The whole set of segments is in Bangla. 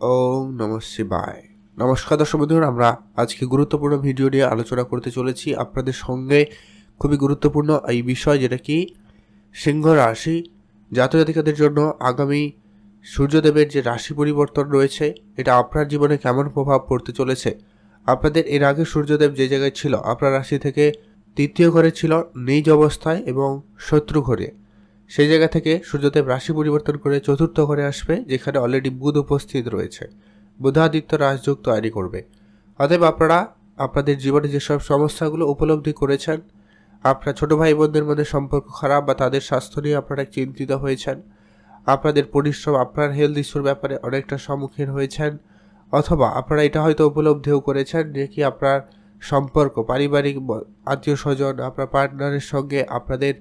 ওম নম নমস্কার দর্শক বন্ধুরা, আমরা আজকে গুরুত্বপূর্ণ ভিডিও নিয়ে আলোচনা করতে চলেছি আপনাদের সঙ্গে। খুবই গুরুত্বপূর্ণ এই বিষয় যেটা কি, সিংহ রাশি জাতজাতিকাদের জন্য আগামী সূর্যদেবের যে রাশি পরিবর্তন রয়েছে, এটা আপনার জীবনে কেমন প্রভাব পড়তে চলেছে? আপনাদের এর আগে সূর্যদেব যে জায়গায় ছিল, আপনার রাশি থেকে তৃতীয় ঘরে ছিল, নিজ অবস্থায় এবং শত্রু ঘরে। সেই জায়গা থেকে সূর্যদেব রাশি পরিবর্তন করে চতুর্থ ঘরে আসবে, যেখানে অলরেডি বুধ উপস্থিত রয়েছে। বুধাদিত্য রাজযোগ তৈরি করবে। অতএব আপনারা, আপনাদের জীবনে যেসব সমস্যাগুলো উপলব্ধি করেছেন, আপনার ছোটো ভাই বোনদের মধ্যে সম্পর্ক খারাপ বা তাদের স্বাস্থ্য নিয়ে আপনারা চিন্তিত হয়েছেন, আপনাদের পরিশ্রম, আপনার হেলথ ইস্যুর ব্যাপারে অনেকটা সম্মুখীন হয়েছেন, অথবা আপনারা এটা হয়তো উপলব্ধিও করেছেন যে কি আপনার সম্পর্ক, পারিবারিক আত্মীয় স্বজন আপনার পার্টনারের সঙ্গে আপনাদের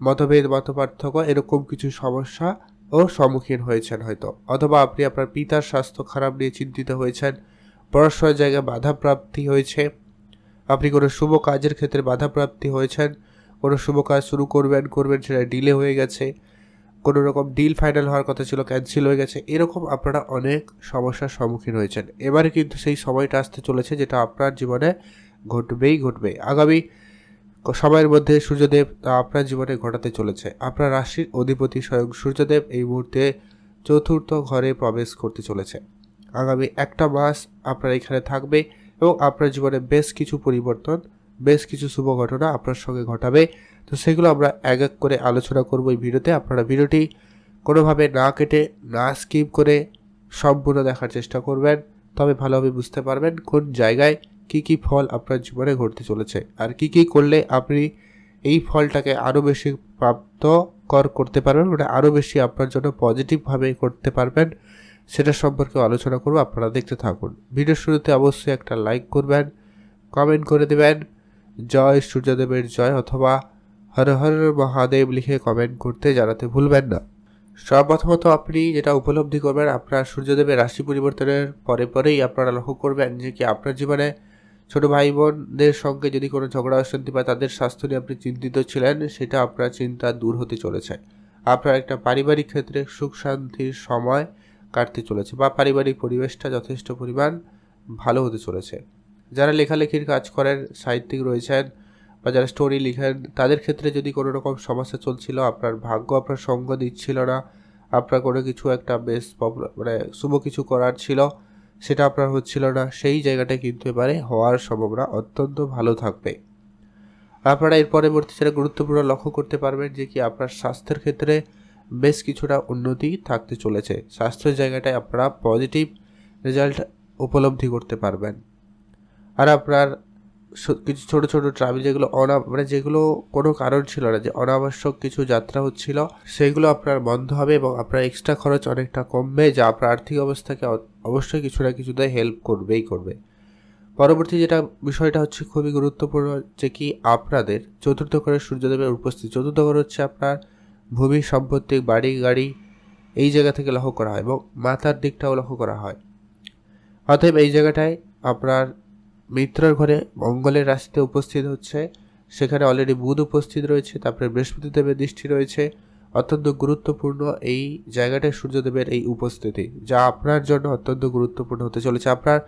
মতভেদ, মতপার্থক্য এরকম কিছু সমস্যা ও সম্মুখীন হয়েছেন হয়তো। অথবা আপনি আপনার পিতার স্বাস্থ্য খারাপ নিয়ে চিন্তিত হয়েছেন পড়াশোনার জায়গায় বাধাপ্রাপ্তি হয়েছে, আপনি কোনো শুভ কাজের ক্ষেত্রে বাধাপ্রাপ্তি হয়েছেন, কোনো শুভ কাজ শুরু করবেন করবেন সেটা ডিলে হয়ে গেছে, কোনো রকম ডিল ফাইনাল হওয়ার কথা ছিল, ক্যান্সেল হয়ে গেছে, এরকম আপনারা অনেক সমস্যার সম্মুখীন হয়েছেন। এবারে কিন্তু সেই সময়টা আসতে চলেছে, যেটা আপনার জীবনে ঘটবেই ঘটবে। আগামী সময়ের মধ্যে সূর্যদেব তা আপনার জীবনে ঘটাতে চলেছে। আপনার রাশির অধিপতি স্বয়ং সূর্যদেব এই মুহূর্তে চতুর্থ ঘরে প্রবেশ করতে চলেছে। আগামী একটা মাস আপনার এখানে থাকবে এবং আপনার জীবনে বেশ কিছু পরিবর্তন, বেশ কিছু শুভ ঘটনা আপনার সঙ্গে ঘটাবে। তো সেগুলো আমরা এক এক করে আলোচনা করব এই ভিডিওতে। আপনারা ভিডিওটি কোনোভাবে না কেটে, না স্কিপ করে সম্পূর্ণ দেখার চেষ্টা করবেন। তবে ভালোভাবে বুঝতে পারবেন কোন জায়গায় কি কি ফল আপনার জীবনে ঘটতে চলেছে? আর কি কি করলে আপনি এই ফলটাকে আরও বেশি প্রাপ্তকর করতে পারবেন ওটা আরও বেশি আপনার জন্য পজিটিভভাবে করতে পারবেন, সেটা সম্পর্কে আলোচনা করব, আপনারা দেখতে থাকুন। ভিডিওর শুরুতে অবশ্যই একটা লাইক করবেন কমেন্ট করে দেবেন, জয় সূর্যদেবের জয়, অথবা হর হর মহাদেব লিখে কমেন্ট করতে জানাতে ভুলবেন না। সর্বপ্রথমত আপনি যেটা উপলব্ধি করবেন, আপনার সূর্যদেবের রাশি পরিবর্তনের পরে পরেই আপনারা লক্ষ্য করবেন যে কি আপনার জীবনে ছোট ভাই বোনদের সঙ্গে যদি কোনো ঝগড়া অশান্তি বা তাদের স্বাস্থ্য নিয়ে আপনি চিন্তিত ছিলেন, সেটা আপনার চিন্তা দূর হতে চলেছে। আপনার একটা পারিবারিক ক্ষেত্রে সুখ শান্তির সময় কাটতে চলেছে বা পারিবারিক পরিবেশটা যথেষ্ট পরিমাণ ভালো হতে চলেছে। যারা লেখালেখির কাজ করেন, সাহিত্যিক রয়েছেন বা যারা স্টোরি লিখেন, তাদের ক্ষেত্রে যদি কোনো রকম সমস্যা চলছিল, আপনার ভাগ্য আপনার সঙ্গ দিচ্ছিল না, আপনার কোনো কিছু একটা বেশ মানে শুভ কিছু করার ছিল সেটা আপনার হচ্ছিল না। সেই জায়গাটা কিন্তু এবারে হওয়ার সম্ভাবনা অত্যন্ত ভালো থাকবে। আপনারা এর পরবর্তী সেটা গুরুত্বপূর্ণ লক্ষ্য করতে পারবেন যে কি আপনার স্বাস্থ্যের ক্ষেত্রে বেশ কিছুটা উন্নতি থাকতে চলেছে। স্বাস্থ্যের জায়গাটায় আপনারা পজিটিভ রেজাল্ট উপলব্ধি করতে পারবেন। আর আপনার কিছু ছোট ছোট ট্রাভেল যেগুলো অনা মানে যেগুলো কোনো কারণ ছিল না, যে অনাবশ্যক কিছু যাত্রা হচ্ছিল, সেগুলো আপনার বন্ধ হবে এবং আপনার এক্সট্রা খরচ অনেকটা কমবে, যা আপনার আর্থিক অবস্থাকে অবশ্যই কিছু না কিছুতে হেল্প করবেই করবে। পরবর্তী যেটা বিষয়টা হচ্ছে খুবই গুরুত্বপূর্ণ, যে কি আপনাদের চতুর্থ ঘরের সূর্যদেবের উপস্থিতি। চতুর্থ ঘর হচ্ছে আপনার ভূমি, সম্পত্তি, বাড়ি, গাড়ি, এই জায়গা থেকে লক্ষ্য করা হয় এবং মাথার দিকটাও লক্ষ্য করা হয়। অতএব এই জায়গাটায় আপনার মিত্রর ঘরে মঙ্গলের রাশিতে উপস্থিত হচ্ছে। সেখানে অলরেডি বুধ উপস্থিত রয়েছে, তারপরে বৃহস্পতি দেবের দৃষ্টি রয়েছে। অত্যন্ত গুরুত্বপূর্ণ এই জায়গাটায় সূর্যদেবের এই উপস্থিতি, যা আপনার জন্য অত্যন্ত গুরুত্বপূর্ণ হতে চলেছে। আপনার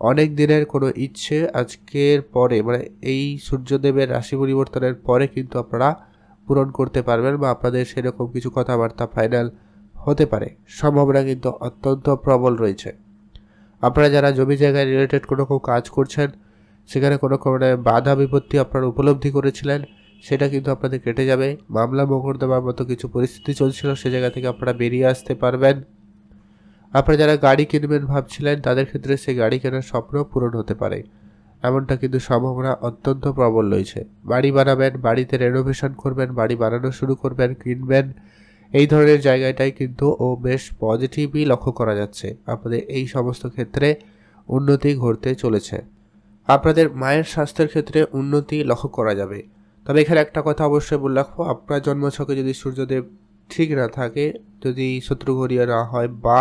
অনেক দিনের কোনো ইচ্ছে আজকের পরে মানে এই সূর্যদেবের রাশি পরিবর্তনের পরে কিন্তু আপনারা পূরণ করতে পারবেন বা আপনাদের সেরকম কিছু কথাবার্তা ফাইনাল হতে পারে। সম্ভাবনা কিন্তু অত্যন্ত প্রবল রয়েছে। আপনারা যারা জমি জায়গায় রিলেটেড কোনো কাজ করছেন, সেখানে কোনো কোনো বাধা বিপত্তি আপনারা উপলব্ধি করেছিলেন, সেটা কিন্তু আপনাদের কেটে যাবে। মামলা মোকদ্দমার মতো কিছু পরিস্থিতি চলছিল, সে জায়গা থেকে আপনারা বেরিয়ে আসতে পারবেন। আপনারা যারা গাড়ি কিনবেন ভাবছিলেন, তাদের ক্ষেত্রে সেই গাড়ি কেনার স্বপ্ন পূরণ হতে পারে। এমনটা কিন্তু সম্ভাবনা অত্যন্ত প্রবল রয়েছে। বাড়ি বানাবেন, বাড়িতে রেনোভেশন করবেন, বাড়ি বানানো শুরু করবেন, কিনবেন এই ধরনের জায়গাটাই কিন্তু ও বেশ পজিটিভই লক্ষ্য করা যাচ্ছে। আপনাদের এই সমস্ত ক্ষেত্রে উন্নতি ঘটতে চলেছে। আপনাদের মায়ের স্বাস্থ্যের ক্ষেত্রে উন্নতি লক্ষ্য করা যাবে। তবে এখানে একটা কথা অবশ্যই বলে রাখব, আপনার জন্মছকে যদি সূর্যদেব ঠিক না থাকে, যদি শত্রুঘরিয়া না হয় বা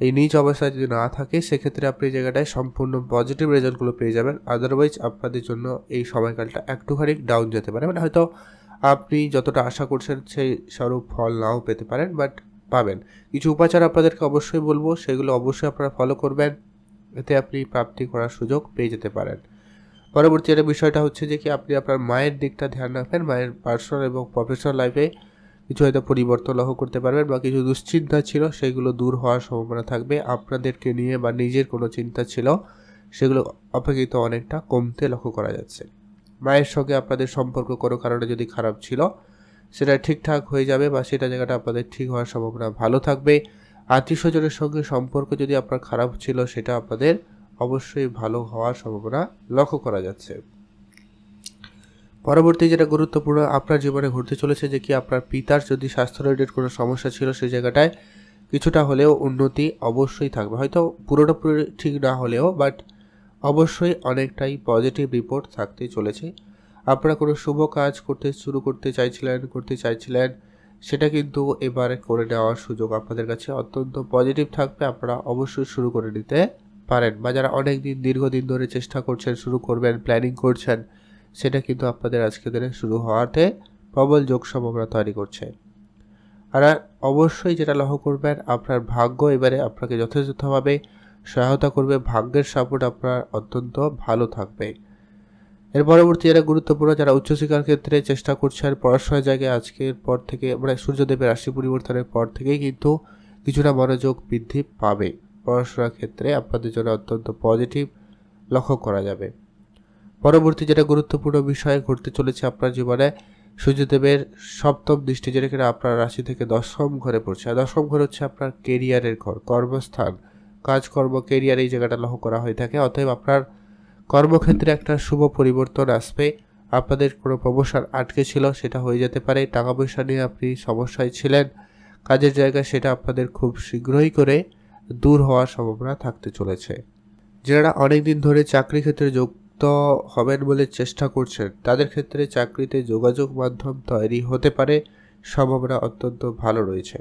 এই নিচ অবস্থায় যদি না থাকে, সেক্ষেত্রে আপনি এই জায়গাটায় সম্পূর্ণ পজিটিভ রেজাল্টগুলো পেয়ে যাবেন। আদারওয়াইজ আপনাদের জন্য এই সময়কালটা একটুখানি ডাউন যেতে পারে। মানে হয়তো আপনি যতটা আশা করছেন সেই স্বরূপ ফল নাও পেতে পারেন বাট পাবেন। কিছু উপাচার আপনাদেরকে অবশ্যই বলব, সেগুলো অবশ্যই আপনারা ফলো করবেন। এতে আপনি প্রাপ্তি করার সুযোগ পেয়ে যেতে পারেন। পরবর্তী একটা বিষয়টা হচ্ছে যে কি, আপনি আপনার মায়ের দিকটা ধ্যান রাখবেন, মায়ের পার্সোনাল এবং প্রফেশনাল লাইফে কিছু হয়তো পরিবর্তন লক্ষ্য করতে পারবেন বা কিছু দুশ্চিন্তা ছিল, সেগুলো দূর হওয়ার সম্ভাবনা থাকবে। আপনাদেরকে নিয়ে বা নিজের কোনো চিন্তা ছিল, সেগুলো অপেক্ষিত অনেকটা কমতে লক্ষ্য করা যাচ্ছে। মায়ের সঙ্গে আপনাদের সম্পর্ক কোনো কারণে যদি খারাপ ছিল, সেটা ঠিকঠাক হয়ে যাবে বা সেটা জায়গাটা আপনাদের ঠিক হওয়ার সম্ভাবনা ভালো থাকবে। আত্মীয় স্বজনের সঙ্গে সম্পর্ক যদি আপনার খারাপ ছিল, সেটা আপনাদের অবশ্যই ভালো হওয়ার সম্ভাবনা লক্ষ্য করা যাচ্ছে। পরবর্তী যেটা গুরুত্বপূর্ণ, আপনার জীবনে ঘটতে চলেছে যে কি আপনার পিতার যদি স্বাস্থ্য রিলেটেড কোনো সমস্যা ছিল, সেই জায়গাটায় কিছুটা হলেও উন্নতি অবশ্যই থাকবে। হয়তো পুরোটা পুরো ঠিক না হলেও বাট অবশ্যই অনেকটাই পজিটিভ রিপোর্ট থাকতে চলেছে। আপনারা কোনো শুভ কাজ করতে শুরু করতে চাইছিলেন করতে চাইছিলেন, সেটা কিন্তু এবারে করে নেওয়ার সুযোগ আপনাদের কাছে অত্যন্ত পজিটিভ থাকবে। আপনারা অবশ্যই শুরু করে নিতে পারেন বা যারা অনেক দিন দীর্ঘদিন ধরে চেষ্টা করছেন, শুরু করবেন প্ল্যানিং করছেন, সেটা কিন্তু আপনাদের আজকে দিনে শুরু হওয়াতে প্রবল যোগ সম্ভাবনা তৈরি করছে। আর অবশ্যই যেটা লক্ষ্য করবেন, আপনার ভাগ্য এবারে আপনাকে যথাযথভাবে সহায়তা করবে, ভাগ্যের সাপোর্ট আপনার অত্যন্ত ভালো থাকবে। এর পরবর্তী যারা গুরুত্বপূর্ণ, যারা উচ্চশিক্ষার ক্ষেত্রে চেষ্টা করছেন পড়াশোনার জায়গায় আজকের পর থেকে মানে সূর্যদেবের রাশি পরিবর্তনের পর থেকেই কিন্তু কিছুটা মনোযোগ বৃদ্ধি পাবে। পড়াশোনার ক্ষেত্রে আপনাদের জন্য অত্যন্ত পজিটিভ লক্ষ্য করা যাবে। পরবর্তী যেটা গুরুত্বপূর্ণ বিষয় ঘটতে চলেছে আপনার জীবনে, সূর্যদেবের সপ্তম দৃষ্টি, যেটা কিনা আপনার রাশি থেকে দশম ঘরে পড়ছে। আর দশম ঘর হচ্ছে আপনার কেরিয়ারের ঘর, কর্মস্থান। কাজকর্ম কেরিয়ার এই জায়গাটা লক্ষ্য করা হয়ে থাকে। অতএব আপনার কর্মক্ষেত্রে একটা শুভ পরিবর্তন আসবে। আপনাদের কোনো প্রমোশন আটকে ছিল, সেটা হয়ে যেতে পারে। টাকা পয়সা নিয়ে আপনি সমস্যায় ছিলেন, কাজের জায়গায় সেটা আপনাদের খুব শীঘ্রই করে দূর হওয়ার সম্ভাবনা থাকতে চলেছে। যারা অনেক দিন ধরে চাকরি ক্ষেত্রে যুক্ত হবেন বলে চেষ্টা করছেন, তাদের ক্ষেত্রে চাকরিতে যোগাযোগ মাধ্যম তৈরি হতে পারে। সম্ভাবনা অত্যন্ত ভালো রয়েছে।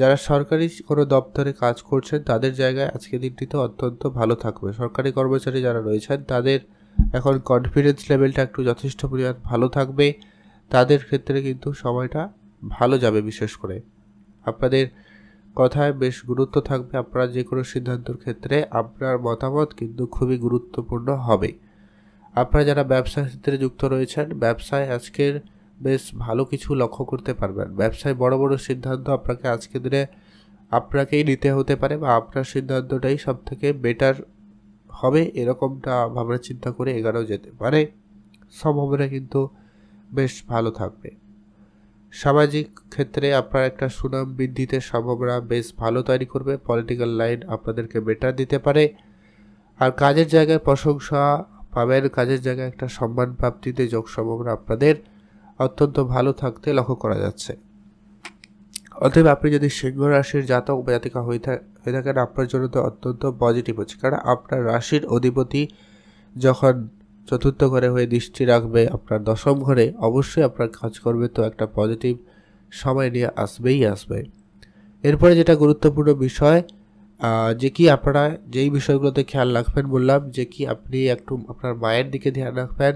যারা সরকারি কোনো দপ্তরে কাজ করছেন, তাদের জায়গায় আজকে দিনটিতে অত্যন্ত ভালো থাকবে। সরকারি কর্মচারী যারা রয়েছেন, তাদের এখন কনফিডেন্স লেভেলটা একটু যথেষ্ট পরিমাণ ভালো থাকবে। তাদের ক্ষেত্রে কিন্তু সময়টা ভালো যাবে বিশেষ করে। আপনাদের কথায় বেশ গুরুত্ব থাকবে। আপনারা যে কোনো সিদ্ধান্তর ক্ষেত্রে আপনার মতামত কিন্তু খুবই গুরুত্বপূর্ণ হবে। আপনারা যারা ব্যবসা ক্ষেত্রে যুক্ত রয়েছেন, ব্যবসায় আজকের বেশ ভালো কিছু লক্ষ্য করতে পারবেন। ব্যবসায় বড় বড় সিদ্ধান্ত আপনাকে আজকে দিনে আপনাকেই নিতে হতে পারে বা আপনার সিদ্ধান্তটাই সব থেকে বেটার হবে এরকমটা ভাবনা চিন্তা করে এগারো যেতে পারে। সম্ভাবনা কিন্তু বেশ ভালো থাকবে। সামাজিক ক্ষেত্রে আপনার একটা সুনাম বৃদ্ধিতে সম্ভাবনা বেশ ভালো তৈরি করবে। পলিটিক্যাল লাইন আপনাদেরকে বেটার দিতে পারে। আর কাজের জায়গায় প্রশংসা পাবেন, কাজের জায়গায় একটা সম্মান প্রাপ্তিতে যোগ সম্ভাবনা আপনাদের অত্যন্ত ভালো থাকতে লক্ষ্য করা যাচ্ছে। অতএব আপনি যদি সিংহ রাশির জাতক বা জাতিকা হয়ে হয়ে থাকেন, আপনার জন্য তো অত্যন্ত পজিটিভ হচ্ছে। কারণ আপনার রাশির অধিপতি যখন চতুর্থ ঘরে হয়ে দৃষ্টি রাখবে, আপনার দশম ঘরে অবশ্যই আপনার কাজ করবে, তো একটা পজিটিভ সময় নিয়ে আসবেই আসবে। এরপরে যেটা গুরুত্বপূর্ণ বিষয় যে কি আপনারা যেই বিষয়গুলোতে খেয়াল রাখবেন বললাম, যে কি আপনি একটু আপনার মায়ের দিকে ধ্যান রাখবেন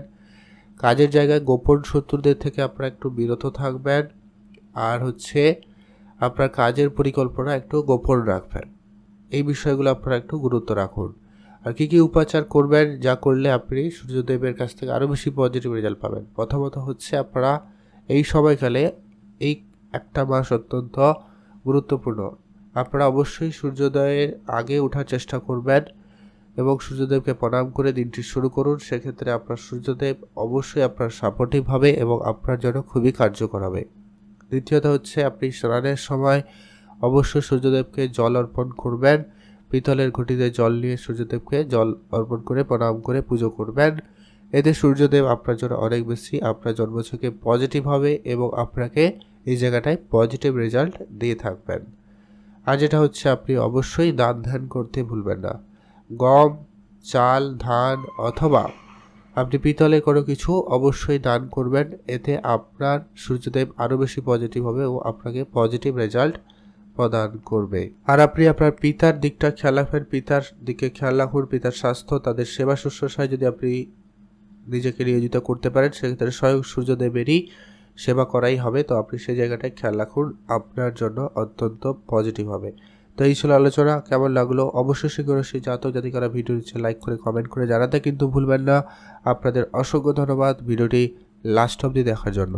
কাজের জায়গায় গোপন শত্রুদের থেকে আপনারা একটু বিরত থাকবেন। আর হচ্ছে আপনার কাজের পরিকল্পনা একটু গোপন রাখবেন। এই বিষয়গুলো আপনারা একটু গুরুত্ব রাখুন। আর কী কী উপাচার করবেন, যা করলে আপনি সূর্যদেবের কাছ থেকে আরও বেশি পজিটিভ রেজাল্ট পাবেন। প্রথমত হচ্ছে আপনারা এই সময়কালে এই একটা মাস অত্যন্ত গুরুত্বপূর্ণ। আপনারা অবশ্যই সূর্যোদয়ের আগে ওঠার চেষ্টা করবেন। এবং সূর্যদেবকে প্রণাম করে দিনটি শুরু করুন, সেক্ষেত্রে আপনার সূর্যদেব অবশ্যই আপনার সাপোর্টিভ হবে এবং আপনার জন্য খুবই কার্যকর হবে। দ্বিতীয়ত হচ্ছে, আপনি স্নানের সময় অবশ্যই সূর্যদেবকে জল অর্পণ করবেন। পিতলের ঘটিতে জল নিয়ে সূর্যদেবকে জল অর্পণ করে, প্রণাম করে পুজো করবেন। এতে সূর্যদেব আপনার জন্য অনেক বেশি আপনার জন্মছকে পজিটিভ হবে এবং আপনাকে এই জায়গাটায় পজিটিভ রেজাল্ট দিয়ে থাকবেন। আর যেটা হচ্ছে, আপনি অবশ্যই দান ধ্যান করতে ভুলবেন না। গম, চাল, ধান অথবা আপনি পিতলে কোনো কিছু অবশ্যই দান করবেন। এতে আপনার সূর্যদেব আরও বেশি পজিটিভ হবে ও আপনাকে পজিটিভ রেজাল্ট প্রদান করবে। আর আপনি আপনার পিতার দিকটা খেয়াল রাখবেন। পিতার দিকে খেয়াল রাখুন। পিতার স্বাস্থ্য, তাদের সেবা শুশ্রূষায় যদি আপনি নিজেকে নিয়োজিত করতে পারেন, সেক্ষেত্রে স্বয়ং সূর্যদেবেরই সেবা করাই হবে। তো আপনি সেই জায়গাটায় খেয়াল রাখুন। আপনার জন্য অত্যন্ত পজিটিভ হবে। তো এই ছিল আলোচনা, কেমন লাগল? অবশ্যই শীঘ্রই সেই জাতক জাতিকারা। ভিডিও দিচ্ছে লাইক করে কমেন্ট করে জানাতে কিন্তু ভুলবেন না। আপনাদের অসংখ্য ধন্যবাদ ভিডিওটি লাস্ট অবধি দেখার জন্য।